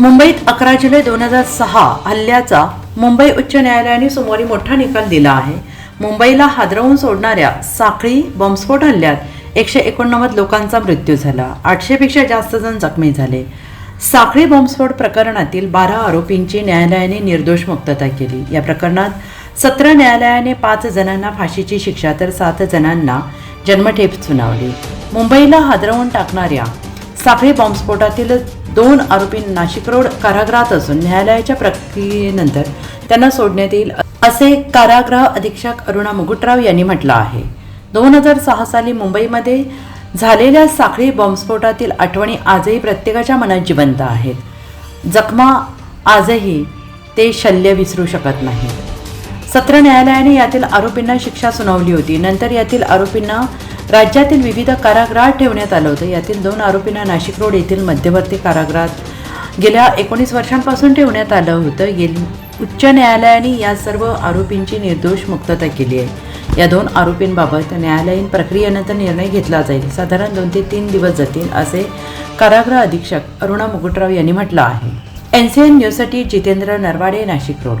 मुंबईत अकरा जुलै दोन हजार सहा हल्ल्याचा मुंबई उच्च न्यायालयाने सोमवारी मोठा निकाल दिला आहे. मुंबईला हादरवून सोडणाऱ्या साखळी बॉम्बस्फोट हल्ल्यात एकशे एकोणनव्वद लोकांचा मृत्यू झाला. आठशेपेक्षा जास्त जण जखमी झाले. साखळी बॉम्बस्फोट प्रकरणातील बारा आरोपींची न्यायालयाने निर्दोष मुक्तता केली. या प्रकरणात सतरा न्यायालयाने पाच जणांना फाशीची शिक्षा तर सात जणांना जन्मठेप सुनावली. मुंबईला हादरवून टाकणाऱ्या साखळी बॉम्बस्फोटातील दोन आरोपी नाशिक रोड कारागृहात असून न्यायालयाच्या प्रक्रियेनंतर त्यांना सोडण्यात येईल असे कारागृह अधीक्षक अरुणा मुगुटराव यांनी म्हटलं आहे. दोन हजार सहा साली मुंबईमध्ये झालेल्या साखळी बॉम्बस्फोटातील आठवणी आजही प्रत्येकाच्या मनात जिवंत आहेत. जखमा आजही ते शल्य विसरू शकत नाही सत्र न्यायालयाने यातील आरोपींना शिक्षा सुनावली होती. नंतर यातील आरोपींना राज्यातील विविध कारागृहात ठेवण्यात आलं होतं. यातील दोन आरोपींना नाशिक रोड येथील मध्यवर्ती कारागृहात गेल्या एकोणीस वर्षांपासून ठेवण्यात आलं होतं. गेल उच्च न्यायालयाने या सर्व आरोपींची निर्दोष मुक्तता केली आहे. या दोन आरोपींबाबत न्यायालयीन प्रक्रियेनंतर निर्णय घेतला जाईल. साधारण दोन ते तीन दिवस जातील असे कारागृह अधीक्षक अरुणा मुकुटराव यांनी म्हटलं आहे. एन सी एन न्यूजसाठी जितेंद्र नरवाडे नाशिक रोड.